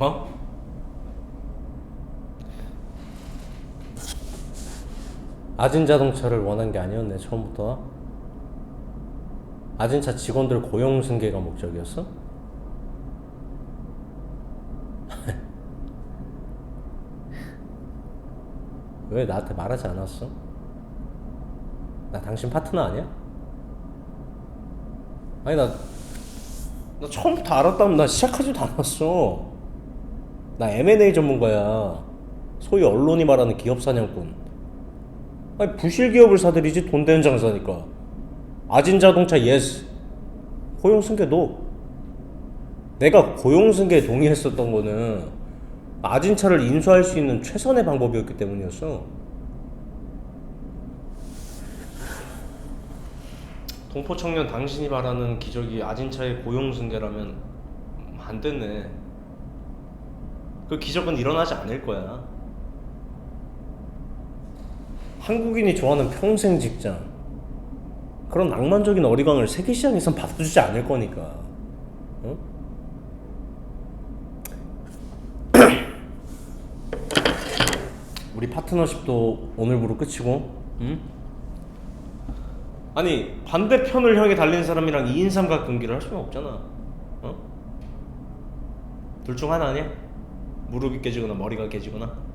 어? 아진 자동차를 원한 게 아니었네 처음부터 아진차 직원들 고용 승계가 목적이었어? 왜 나한테 말하지 않았어? 나 당신 파트너 아니야? 아니 나, 나 처음부터 알았다면 나 시작하지도 않았어 나 M&A 전문가야. 소위 언론이 말하는 기업 사냥꾼. 아니 부실 기업을 사들이지 돈 되는 장사니까. 아진자동차 예스 고용승계 노 내가 고용승계에 동의했었던 거는 아진차를 인수할 수 있는 최선의 방법이었기 때문이었어. 동포 청년 당신이 말하는 기적이 아진차의 고용 승계라면 안 됐네 그 기적은 일어나지 않을 거야 한국인이 좋아하는 평생 직장 그런 낭만적인 어리광을 세계 시장에선 받아주지 않을 거니까 어? 우리 파트너십도 오늘부로 끝이고 응? 아니 반대편을 향해 달린 사람이랑 2인 3각 경기를 할 수는 없잖아 어? 둘 중 하나 아니야? 무릎이 깨지거나 머리가 깨지거나